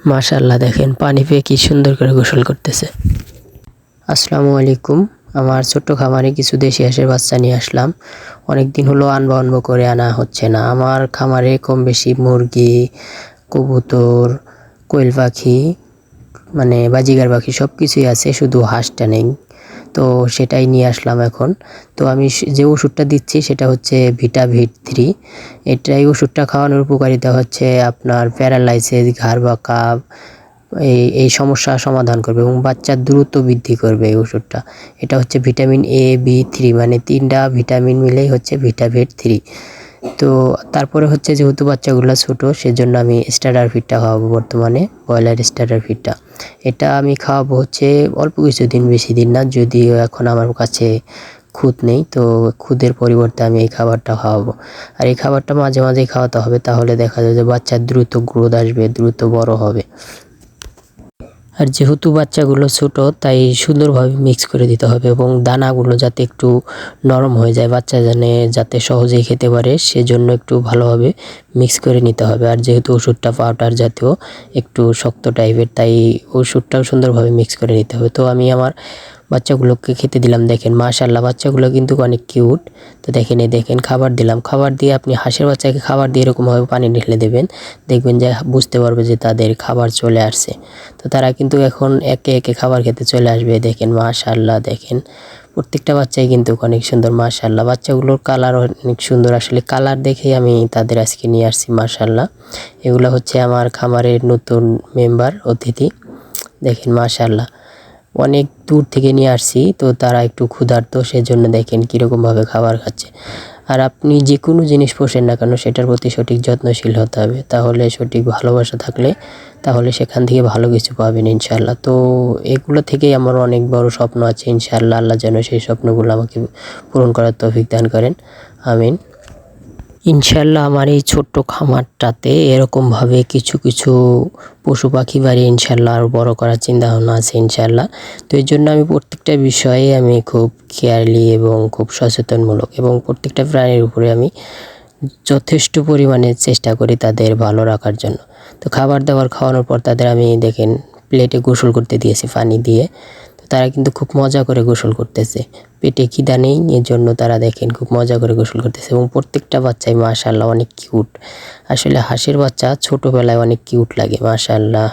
মাশাল্লাহ দেখেন পানি পেয়ে কি সুন্দর করে গোসল করতেছে। আসসালামু আলাইকুম। আমার ছোট্ট খামারে কিছু দেশি হাঁসের বাচ্চা নিয়ে আসলাম। অনেক দিন হলো আনব আনব করে আনা হচ্ছে না। আমার খামারে কম বেশি মুরগি, কবুতর, কোয়েল পাখি মানে বাজিগার পাখি সব কিছুই আছে, শুধু হাঁসটা নেই। তো সেটাই নিয়ে আসলাম এখন। তো আমি যে ওষুধটা দিচ্ছি সেটা হচ্ছে ভিটাভিট থ্রি। এটাই ওষুধটা খাওয়ানোর উপকারিতা হচ্ছে আপনার প্যারালাইসিস, ঘাড় বা কাপ এই এই সমস্যা সমাধান করবে এবং বাচ্চার দ্রুত বৃদ্ধি করবে এই ওষুধটা। এটা হচ্ছে ভিটামিন এ, বি থ্রি মানে তিনটা ভিটামিন মিলেই হচ্ছে ভিটাভেট থ্রি। তো তারপরে হচ্ছে যেহেতু বাচ্চাগুলো ছোট, সেজন্য আমি স্টার্টার ফিডটা খাওয়াবো বর্তমানে, ব্রয়লার স্টার্টার ফিডটা এটা আমি খাওয়াবো হচ্ছে অল্প কিছুদিন, বেশি দিন না, যদিও এখন আমার কাছে খুদ নেই, তো খুদের পরিবর্তে আমি এই খাবারটা খাওয়াবো। আর এই খাবারটা মাঝে মাঝেই খাওয়াতে হবে, তাহলে দেখা যায় যে বাচ্চার দ্রুত গ্রোথ আসবে, দ্রুত বড় হবে। আর যেহেতু বাচ্চাগুলো ছোটো, তাই সুন্দরভাবে মিক্স করে দিতে হবে এবং দানাগুলো যাতে একটু নরম হয়ে যায়, বাচ্চা জানে যাতে সহজেই খেতে পারে, সেজন্য একটু ভালোভাবে মিক্স করে নিতে হবে। আর যেহেতু ওষুধটা পাউডার জাতীয়, একটু শক্ত টাইপের তাই ওষুধটাও সুন্দরভাবে মিক্স করে নিতে হবে। তো আমি আমার বাচ্চাগুলোকে খেতে দিলাম। দেখেন মাশাল্লাহ বাচ্চাগুলো কিন্তু অনেক কিউট। তো দেখেন, এই দেখেন, খাবার দিলাম। খাবার দিয়ে আপনি হাঁসের বাচ্চাকে খাবার দিয়ে এরকমভাবে পানি ঢেলে দেবেন। দেখবেন যে বুঝতে পারবে যে তাদের খাবার চলে আসছে। তো তারা কিন্তু এখন একে একে খাবার খেতে চলে আসবে। দেখেন মাশাল্লাহ দেখেন। প্রত্যেকটা বাচ্চাই কিন্তু অনেক সুন্দর মাশাল্লাহ বাচ্চাগুলোর কালার অনেক সুন্দর। আসলে কালার দেখেই আমি তাদের আজকে নিয়ে আসছি মাশাল্লাহ এগুলো হচ্ছে আমার খামারের নতুন মেম্বার, অতিথি। দেখেন মাশাল্লাহ অনেক দূর থেকে নিয়ে আসছি, তো তারা একটু ক্ষুধার্ত, সেজন্য দেখেন কীরকমভাবে খাবার খাচ্ছে। আর আপনি যে কোনো জিনিস পোষেন না কেন, সেটার প্রতি সঠিক যত্নশীল হতে হবে। তাহলে সঠিক ভালোবাসা থাকলে, তাহলে সেখান থেকে ভালো কিছু পাবেন ইনশাল্লাহ তো এগুলো থেকেই আমার অনেক বড় স্বপ্ন আছে ইনশাল্লাহ আল্লাহ যেন সেই স্বপ্নগুলো আমাকে পূরণ করার তৌফিক দান করেন। আমিন। ইনশাল্লাহ আমার এই ছোট্ট খামারটাতে এরকমভাবে কিছু কিছু পশু পাখি বাড়ি ইনশাল্লাহ আরও বড় করার চিন্তা ভাবনা আছে ইনশাল্লাহ। তো এর জন্য আমি প্রত্যেকটা বিষয়ে আমি খুব কেয়ারলি এবং খুব সচেতনমূলক এবং প্রত্যেকটা প্রাণীর উপরে আমি যথেষ্ট পরিমাণে চেষ্টা করি তাদের ভালো রাখার জন্য। তো খাবার দাবার খাওয়ানোর পর তাদের আমি দেখেন প্লেটে গোসল করতে দিয়েছি পানি দিয়ে। তারা কিন্তু খুব মজা করে গোসল করতেছে। পেটে খিদা নেই এর জন্য তারা দেখেন খুব মজা করে গোসল করতেছে এবং প্রত্যেকটা বাচ্চাই মাশাল্লাহ অনেক কিউট আসলে হাঁসের বাচ্চা ছোটোবেলায় অনেক কিউট লাগে মাশাল্লাহ